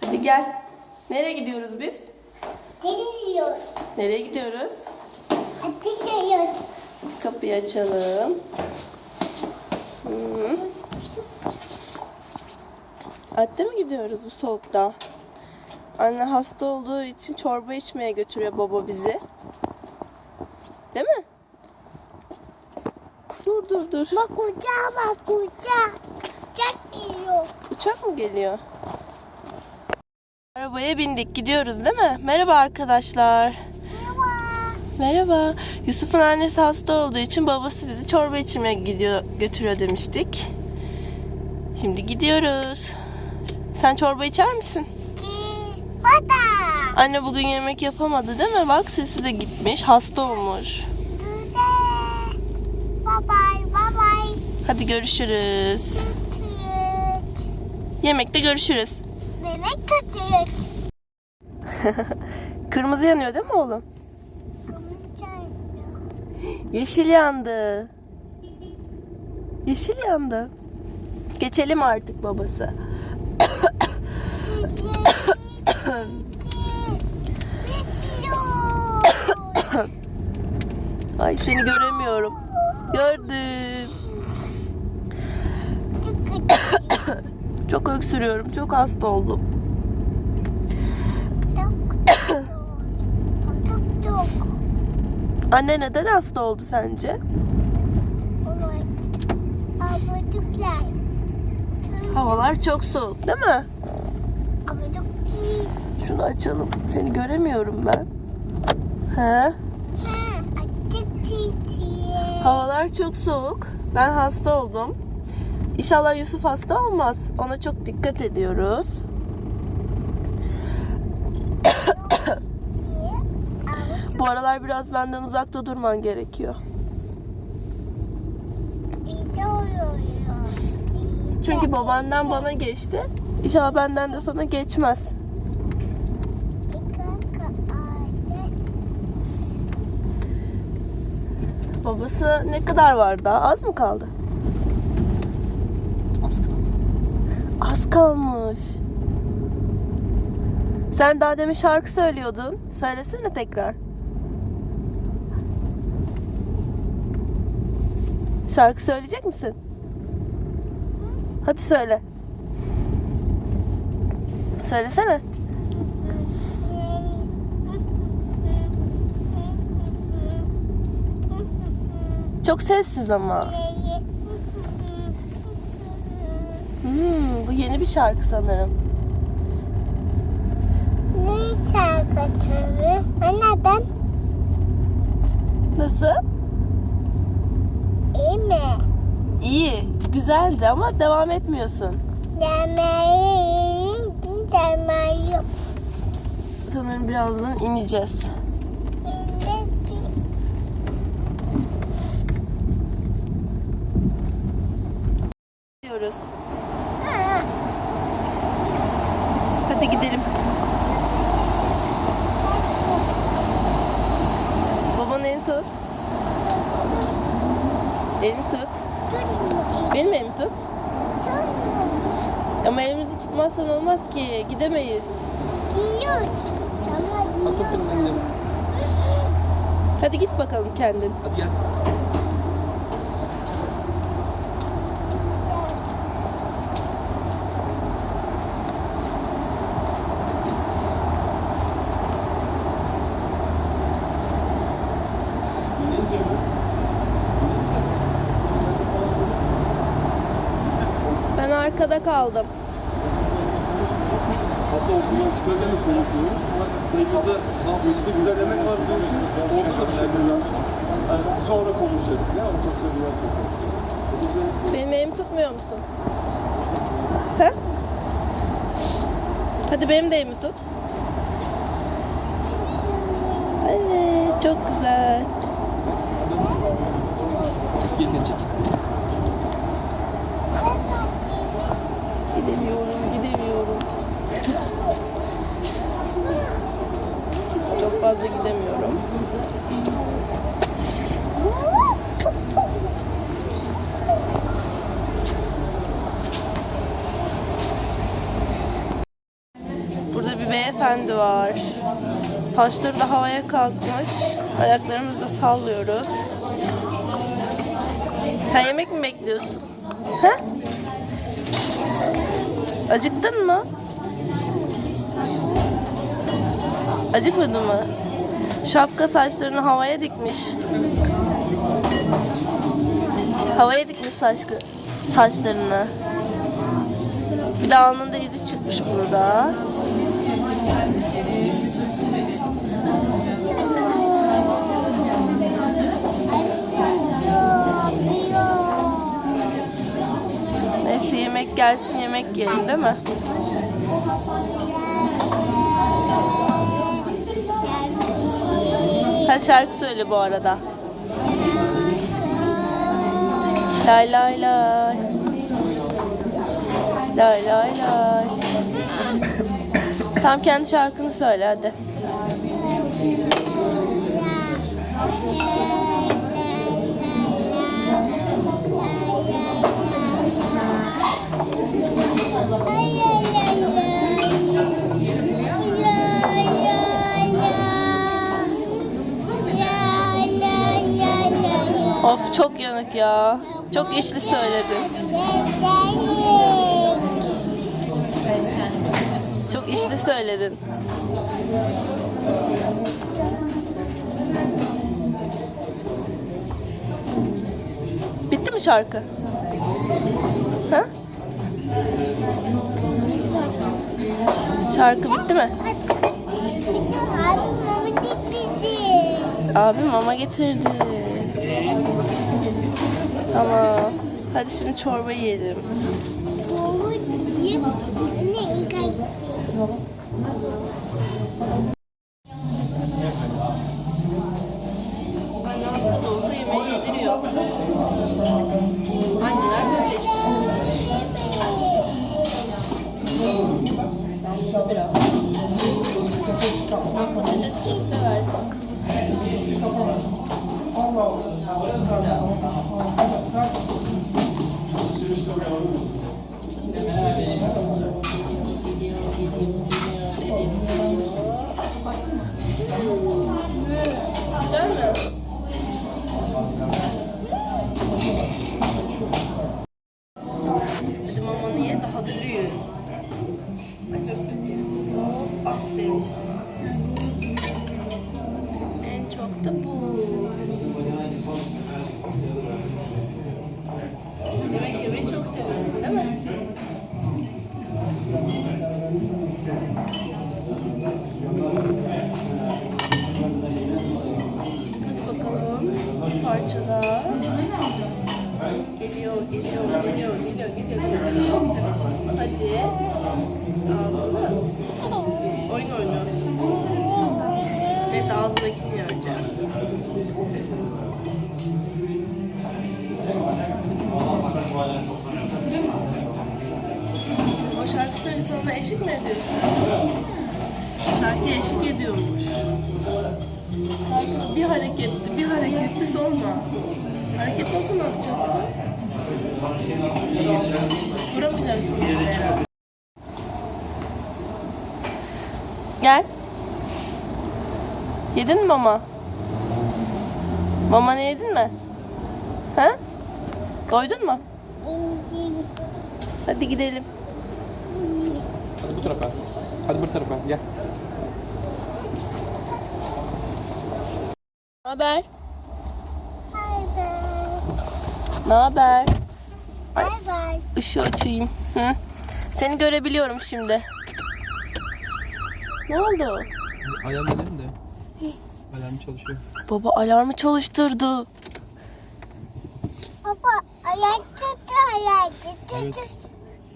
Hadi gel. Nereye gidiyoruz biz? Geliyor. Nereye gidiyoruz? Kapıyı açalım. Hı. Adde mi gidiyoruz bu soğukta? Anne hasta olduğu için çorba içmeye götürüyor baba bizi. Değil mi? Dur dur dur. Bak uçağa bak uçağa. Uçak mı geliyor? Arabaya bindik gidiyoruz değil mi? Merhaba arkadaşlar. Merhaba. Merhaba. Yusuf'un annesi hasta olduğu için babası bizi çorba içmeye gidiyor, götürüyor demiştik. Şimdi gidiyoruz. Sen çorba içer misin? Hadi. Anne bugün yemek yapamadı değil mi? Bak sesi de gitmiş. Hasta olmuş. Bye bye. Bye bye. Hadi görüşürüz. Yemekte görüşürüz. Demek tüt. Kırmızı yanıyor değil mi oğlum? Yeşil yandı. Yeşil yandı. Geçelim artık babası. Ay seni göremiyorum. Gördüm. Çok öksürüyorum. Çok hasta oldum. Anne neden hasta oldu sence? Havalar çok soğuk değil mi? Şunu açalım. Seni göremiyorum ben. He? Havalar çok soğuk. Ben hasta oldum. İnşallah Yusuf hasta olmaz. Ona çok dikkat ediyoruz. Bu aralar biraz benden uzakta durman gerekiyor. Çünkü babandan bana geçti. İnşallah benden de sana geçmez. Babası ne kadar var daha? Az mı kaldı? Az kaldı. Az kalmış. Sen daha demin şarkı söylüyordun. Söylesene tekrar. Şarkı söyleyecek misin? Hadi söyle. Söylesene. Çok sessiz ama. Hmm, bu yeni bir şarkı sanırım. Ne şarkıtı? Neden? Nasıl? İyi mi? İyi, güzeldi ama devam etmiyorsun. Yemeği, yemeği. Sanırım birazdan ineceğiz. Yine bir Gidiyoruz. Hadi gidelim. Babanın elini tut. Elini tut. Benim elimi tut. Ama elimizi tutmazsan olmaz ki. Gidemeyiz. Hadi git bakalım kendin. Hadi gel. İngilizce mi? Ben arkada kaldım. Hatta okuldan çıkarken de konuşuyoruz. Sevgilide nasıl gitti güzel yemek var diyorsun. Orada çok şey yani sonra konuşacak. Ya o çok seviyor. Benim elimi tutmuyor musun? Ha? Hadi benim de elimi tut. Evet, çok güzel. Getirecek. Çok fazla gidemiyorum. Burada bir beyefendi var. Saçları da havaya kalkmış. Ayaklarımızı da sallıyoruz. Sen yemek mi bekliyorsun? Ha? Acıktın mı? Acıkmadın mı? Şapka saçlarını havaya dikmiş. Havaya dikmiş saç, saçlarını. Bir de alnında izi çıkmış burada. Neyse yemek gelsin yemek yiyelim değil mi? Hadi şarkı söyle bu arada. Lay lay lay. Lay lay lay. Tam kendi şarkını söyle hadi. Çok yanık ya. Çok içli söyledin. Çok içli söyledin. Bitti mi şarkı? Ha? Şarkı bitti mi? Abim mama getirdi. Hadi şimdi çorba yiyelim. Anne hasta da olsa yemeği yediriyor. Anneler böyle işte. Biraz. analisando eşlik mi ediyorsun? Şarkıya eşlik ediyormuş. Şarkı bir hareketli, bir hareketli sonra. Hareket nasıl yapacaksın? Duramayacaksın. Gel. Yedin mi mama? Mama ne yedin mi? Ha? Doydun mu? Hadi gidelim. Hadi bu tarafa. Hadi bu tarafa gel. Ne haber? Ne haber? Bay bay. Işığı açayım. Hı? Seni görebiliyorum şimdi. Ne oldu? Alarm dedim de. Alarm çalışıyor. Baba alarmı çalıştırdı. Baba ayak tuttu ayak tuttu. Evet.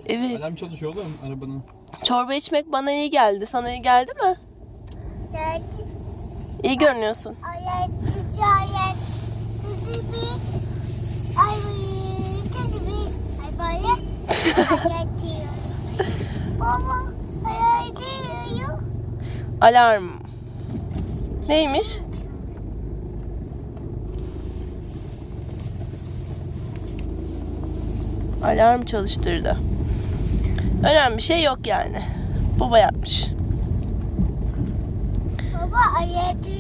Evet. Alarm çalışıyor oğlum arabanın. Çorba içmek bana iyi geldi. Sana iyi geldi mi? Gerçi İyi görünüyorsun. Alarm. Neymiş? Alarm çalıştırdı. Önemli bir şey yok yani. Baba yapmış. Baba ayeti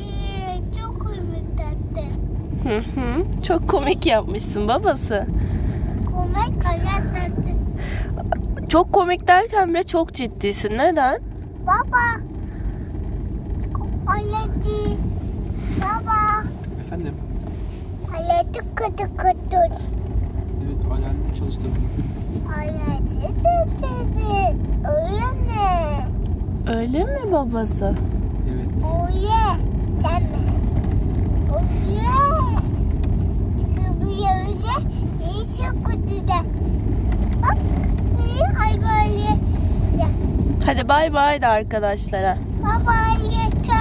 çok uyumlu Hı hı. Çok komik yapmışsın babası. Komik ayet tatlı. Çok komik derken bile çok ciddisin. Neden? Baba. Ayeti. Baba. Efendim? Ayeti kutu kutu. Alarmı çalıştırdım. Öyle mi? Öyle mi babası? Evet. Öyle. Sen mi? Öyle. Çünkü bu öyle. İyi kutuda. Bak. Ay böyle. Hadi bay bay de arkadaşlara. Baba yeter.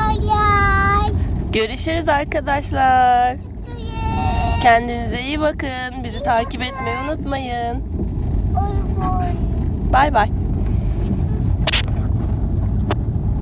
Görüşürüz arkadaşlar. Kendinize iyi bakın. Bizi takip etmeyi unutmayın. Bay bay.